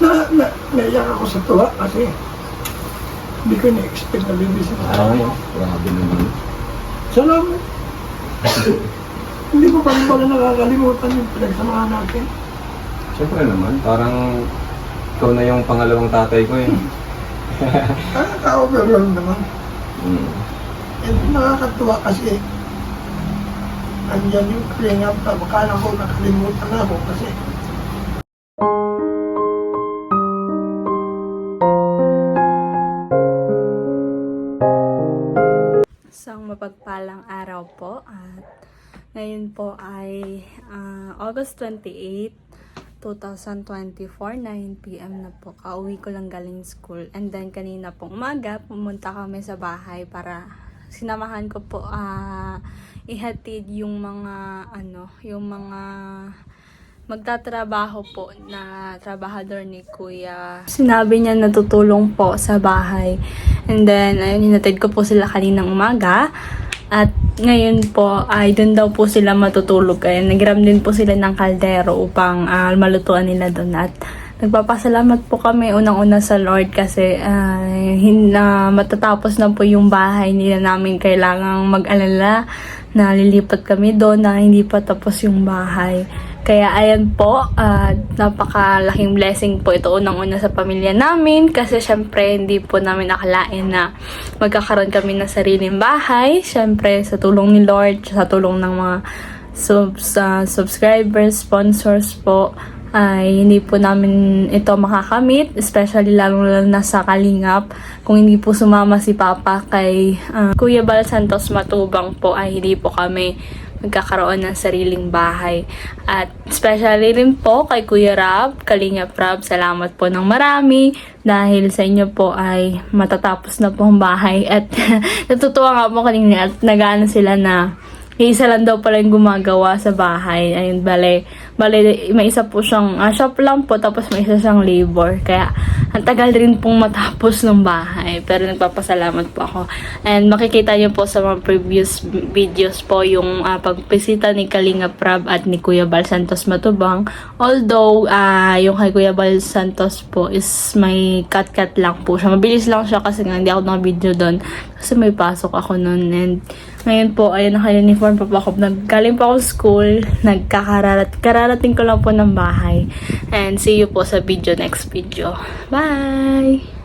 Na, na, naiyak ako sa tuwa kasi hindi ko na-expect na bibisita. Ay, grabe naman. Salamat. hindi ko pa rin pala nakakalimutan yung pinagsamahan natin. Siyempre naman, parang ikaw na yung pangalawang tatay ko eh. Ah, Nakaka-overwhelm naman. Mm. And nakakatuwa kasi andyan yung up na akala ko nakalimutan na ako kasi po at ngayon po ay ah, August 28, 2024, 9pm na po. Kauwi ko lang galing school and then kanina pong umaga pumunta kami sa bahay para sinamahan ko po ah, ihatid yung mga ano, yung mga magtatrabaho po na trabahador ni Kuya. Sinabi niya natutulong po sa bahay. And then, ayun, hinatid ko po sila kaninang umaga. At ngayon po, ay doon daw po sila matutulog. Kaya nagiram din po sila ng kaldero upang ah, malutuan nila doon. At nagpapasalamat po kami unang-una sa Lord kasi ay hin, na matatapos na po yung bahay nila namin kailangang mag-alala na lilipat kami doon na hindi pa tapos yung bahay. Kaya ayan po, ah, napakalaking blessing po ito unang-una sa pamilya namin kasi syempre hindi po namin nakalain na magkakaroon kami ng sariling bahay. Syempre sa tulong ni Lord, sa tulong ng mga subs, ah, subscribers, sponsors po, ay hindi po namin ito makakamit, especially lalo na sa Kalingap. Kung hindi po sumama si Papa kay ah, Kuya Bal Santos Matubang po ay hindi po kami magkakaroon ng sariling bahay. At especially rin po kay Kuya Rab, Kalingap Rab, salamat po ng marami dahil sa inyo po ay matatapos na po ang bahay at natutuwa nga po kanina at nagaano sila na isa lang daw pala yung gumagawa sa bahay. Ayun, bale, bale, may isa po siyang, ah, shop lang po, tapos may isa siyang labor. Kaya, ang tagal rin pong matapos ng bahay. Pero nagpapasalamat po ako. And makikita niyo po sa mga previous videos po yung ah, pagpisita ni Kalinga Prab at ni Kuya Bal Santos Matubang. Although, ah, yung kay Kuya Bal Santos po is may cut-cut lang po siya. Mabilis lang siya kasi nga hindi ako naka-video doon. Kasi may pasok ako noon. And ngayon po, ayun, naka-uniform pa po ako. Naggaling pa ako school. Nagkakararat, kararating ko lang po ng bahay. And see you po sa video, next video. Bye!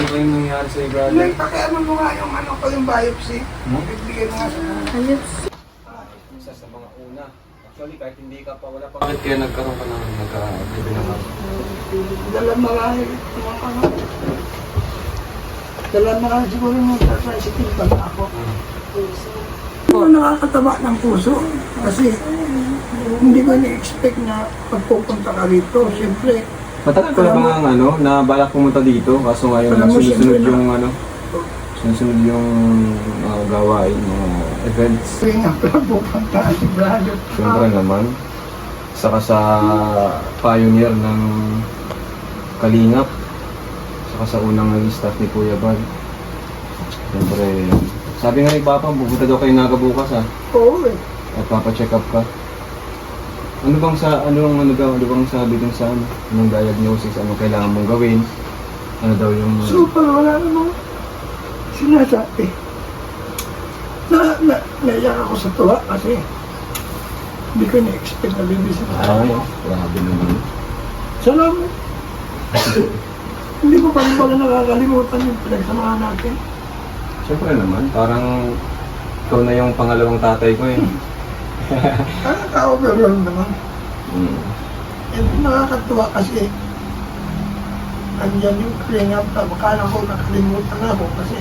Ano ba yung nangyari sa'yo, brother? Hindi, pakiaman mo nga yung ano ko, yung biopsy. Hmm? Bibigay mo nga sa mga. Ayos. Isa sa mga una. Actually, kahit hindi ka pa, wala pa. Bakit kaya nagkaroon ka ng nagka-baby na ka? Dala marami, mga ano. Dala marami siguro yung sensitive pa na ako. Oo, nakakataba ng puso. Kasi hindi ko na-expect na pagpupunta ka rito. Siyempre, Matagal ko na bang ang ano, na balak pumunta dito, kaso ngayon Alam mo, sunod-sunod siyempre yung ano, sunod yung uh, gawain, mga events. kaya nga pala pupunta si Brado. Siyempre naman, saka sa pioneer ng Kalingap, saka sa unang naging staff ni Kuya Bal. Siyempre, sabi nga ni Papa, pupunta daw kayo naga bukas ha, Oo eh. at papa-check up ka. Ano bang sa, ano bang, ano daw, ano bang sabi dun sa ano, anong diagnosis, ano kailangan mong gawin, ano daw yung... Super, wala namang sinasabi. Na, na, naiyak ako sa tuwa kasi hindi ko na-expect na bibisita. Ay, grabe naman. Salamat. hindi ko pa rin pala nakakalimutan yung pinagsamahan natin. Siyempre naman, parang ikaw na yung pangalawang tatay ko eh. Nakaka-overwhelm naman. Mm. And nakakatuwa kasi andyan yung clean up na akala ko nakalimutan na ako kasi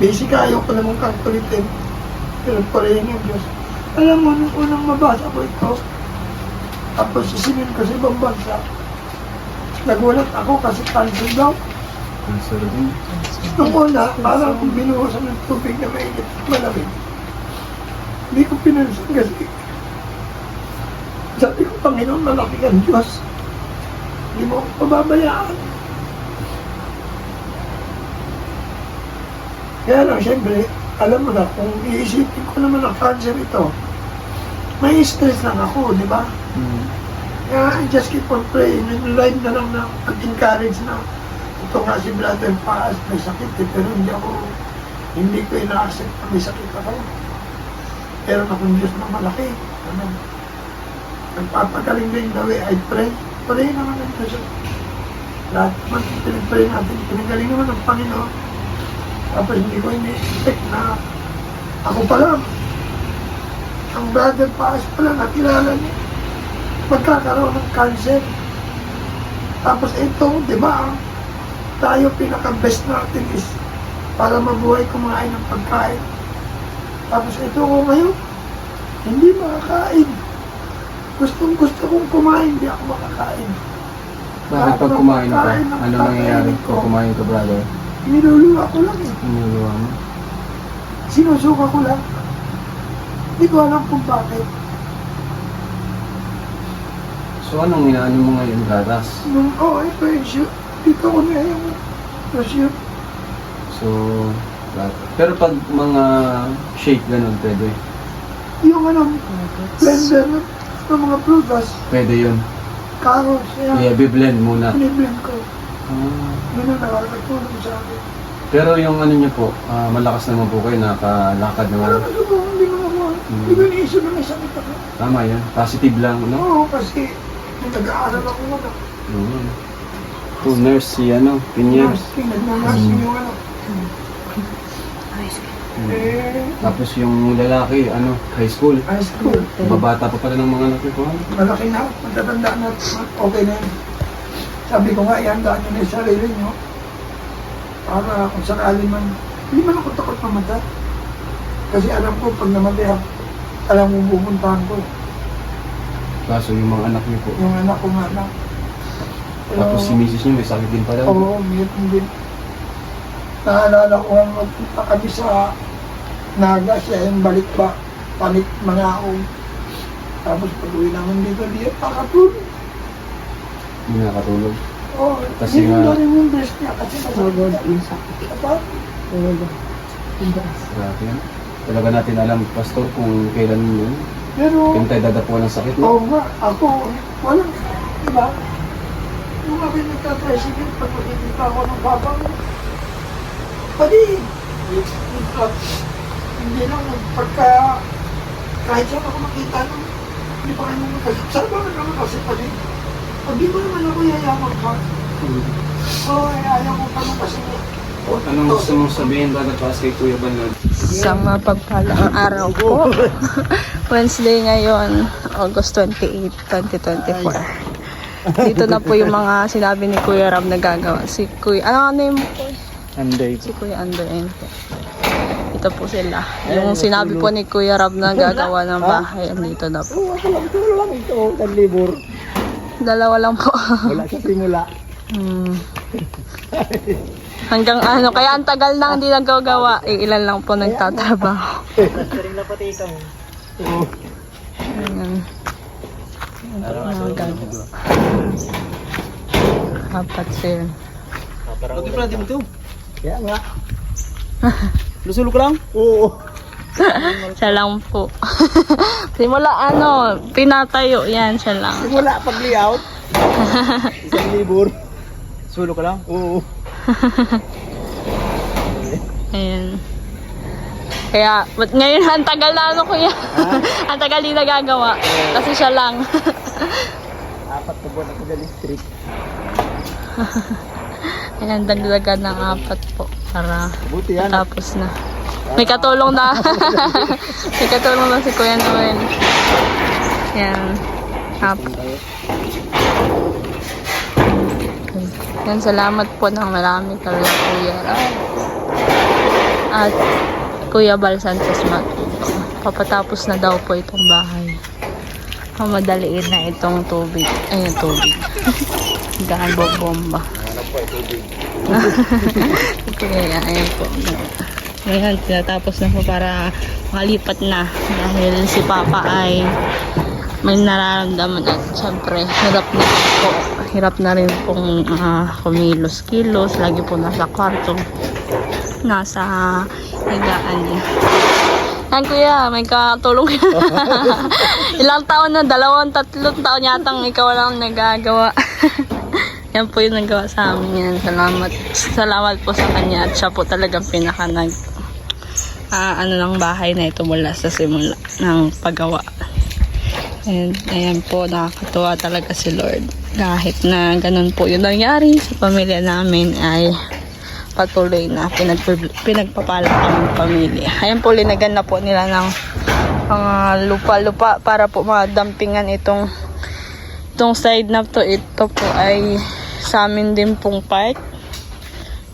basic ayaw ko namang kalkulitin. Pero pa rin yung Diyos. Alam mo, nung unang mabasa ko ito, tapos sisingin ko sa ibang bansa, nagulat ako kasi cancer daw. Cancer din. Nung una, parang binuhusan ng tubig na mainit malamig. Hindi ko pinansin kasi sabi ko, Panginoon, malaki ang Diyos. Hindi mo ako pababayaan. Kaya lang, siyempre, alam mo na, kung iisipin ko naman ang cancer ito, may stress lang ako, di ba? Mm. Kaya I just keep on praying. And live na lang na pag-encourage na ito nga si Brother Paas may sakit eh, pero hindi ako hindi ko ina-accept na may sakit ako. Pero akong Diyos na malaki. Ano? Nagpapagaling din the way I pray. Pray naman ang Diyos. Lahat naman pinag-pray natin. Pinagaling naman ng Panginoon. Tapos hindi ko ini-expect na ako pa lang. Ang Brother Paas pa lang nakilala niya magkakaroon ng cancer. Tapos ito, di ba, ang tayo pinaka-best natin is para mabuhay kumain ng pagkain. Tapos ito ko ngayon, hindi makakain. Gustong gusto kong kumain, hindi ako makakain. Bakit pag kumain ka, ano nangyayari pag kumain ka, brother? Niluluwa ko lang eh. Inuluwa mo. Sinusuka ko lang. Hindi ko alam kung bakit. So anong inaano mo ngayon, gatas? Nung, oh, ito yung shoot. Dito ko na yung shoot. So, gatas. Pero pag mga shake ganun, pwede. Yung ano, blender ng mga prutas, Pwede yun. carrots, Yeah, yan. blend muna. Biniblend ko. Ah. Yun ang nakakatulong sa akin. Pero yung ano niyo po, ah, malakas naman po kayo, nakalakad Alam naman. mo ko, hindi mo ako, hindi ko iniisip na may sakit ako. Tama yan. Positive lang, no? Oo, kasi nung nag-aaral ako ano, Mm. To nurse si ano, Piniers. nursing, nag-nursing yung ano. Mm. Eh, Tapos yung lalaki, ano, high school. high school. Babata pa pala ng mga anak ko. ano? Malaki na, matatanda na, okay na yun. Sabi ko nga, ihandaan nyo na yung sarili nyo. Para kung sakali man, hindi man ako takot mamatay. Kasi alam ko, pag namatay ako, alam mo pupuntahan ko. Kaso yung mga anak niyo po. Yung anak ko nga na. Tapos si misis niyo may sakit din pala. Oo, meron din. Naalala ko nga magpunta kami sa Naga, siya yung balik ba, panik mga ako. Tapos pag uwi naman dito, di nakatulog. Hindi nakatulog. Oo, Kasi hindi nga- mo rin yung breast niya kasi nasakit. yung sakit. Pagod. Ibas. Grabe yan. Talaga natin alam, pastor, kung kailan yun. Pero, Kailan tayo dadapuan ng sakit, oo no? nga, ako, walang, diba? Nung ako nagka-president, pag nakikita ako ng papa ko, pati, hindi lang, pagka, kahit saan ako makita nung, hindi pa kayo kasi, saan ba naman kasi pati, pag di ko naman ako yayaman ka, eh, ayaw ko pa nung kasi, Anong gusto mong sabihin bago taas kay Kuya Banlod? Sa mapagpalang araw po. Wednesday ngayon, August 28, 2024. Dito na po yung mga sinabi ni Kuya Ram na gagawa. Si Kuya, ano nga name Anday. Si Kuya Andrente. Ito po sila. Yung sinabi po ni Kuya Rab na gagawa ng bahay, andito na po. Ako lang. Ito lang ito. Naglibor. Dalawa lang po. Wala sa simula. Hmm. Hanggang ano, kaya ang tagal na hindi nagagawa. Eh, ilan lang po nagtatrabaho. Ring na pati ito. Oo. Ayan. Mga gagawa. Apat sila. Okay, pala din ito. Kaya nga. Lusulo ka lang? Oo. Siya lang po. Simula ano, pinatayo yan siya lang. Simula pag layout. Isang libor. Sulo ka lang? Oo. Ayan. Kaya, but ngayon ang tagal na ano kuya. ang tagal din nagagawa. Kasi siya lang. Apat na buwan ako dali street. Ayan, dagdagan ng apat po para tapos na. May katulong na. May katulong na si Kuya Noel. Ayan. Apat. Yan, salamat po ng marami talaga Kuya Ram. At Kuya Bal Sanchez Mateo. Papatapos na daw po itong bahay. Mamadaliin na itong tubig. Ayun, tubig. Gaan bomba. Kaya, ayun po. Ngayon, tinatapos na po para makalipat na. Dahil si Papa ay may nararamdaman at syempre hirap na po. Hirap na rin pong ah, kumilos-kilos. Lagi po nasa kwarto. Nasa higaan niya. Yan kuya, may katulong Ilang taon na, dalawang, tatlong taon yatang ikaw lang nagagawa. yan po yung nagawa sa amin yan. Salamat. Salamat po sa kanya at siya po talagang pinaka nag ah, ano ng bahay na ito mula sa simula ng paggawa. And ayan po, nakakatuwa talaga si Lord. Kahit na ganun po yung nangyari sa pamilya namin ay patuloy na pinag pinagpapala kami pamilya. Ayan po, linagan na po nila ng mga lupa-lupa para po madampingan itong itong side na to. Ito po ay sa amin din pong part.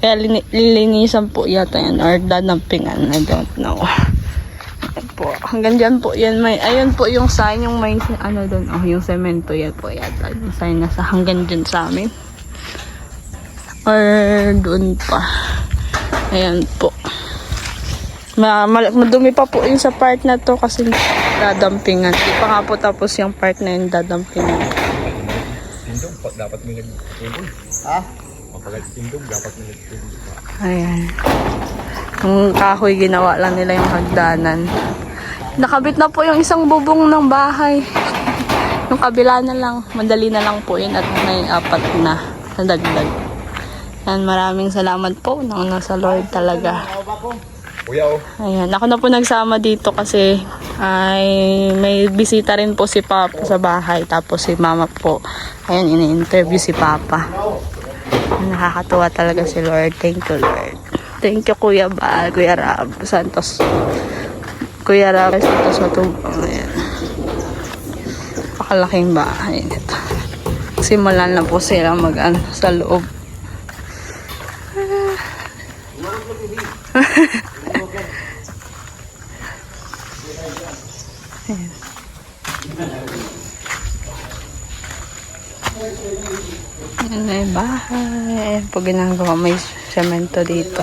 Kaya lini- lilinisan po yata yan or dadampingan. I don't know. Ayan po. Hanggang dyan po yan. May, ayun po yung sign, yung may ano doon. Oh, yung semento yan po yata. Yung sign na sa hanggang dyan sa amin. Or doon pa. Ayan po. Ma ma- madumi pa po yung sa part na to kasi dadampingan. Di pa nga po tapos yung part na yung dadampingan. Dapat may nag-tindog. Ha? Kapag tindog, dapat may nag-tindog. Ayan. Yung kahoy, ginawa lang nila yung hagdanan. Nakabit na po yung isang bubong ng bahay. Yung kabila na lang. Madali na lang po yun at may apat na nadagdag. Yan, maraming salamat po. Nauna sa Lord talaga. Kuya, oh. Ayan, ako na po nagsama dito kasi ay may bisita rin po si Papa sa bahay. Tapos si Mama po. Ayan, ini-interview si Papa. Nakakatuwa talaga si Lord. Thank you, Lord. Thank you, Kuya Bal, Kuya Rab Santos. Kuya Rab Santos Matubang. Ayan. Pakalaking bahay nito. Simulan na po sila mag ano, sa loob. Ayan na yung bahay. Ayan po ginagawa. May semento dito.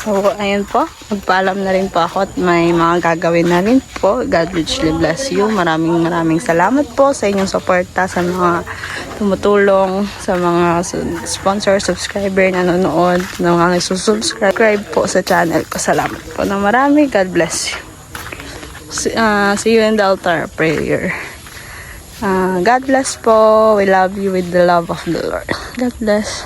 So, ayan po. Magpaalam na rin po ako at may mga gagawin na rin po. God richly bless you. Maraming maraming salamat po sa inyong suporta sa mga tumutulong, sa mga sponsor, subscriber, nanonood, na mga nagsusubscribe po sa channel ko. Salamat po na marami. God bless you. Ah, see you in the altar prayer. Ah, God bless po. We love you with the love of the Lord. God bless.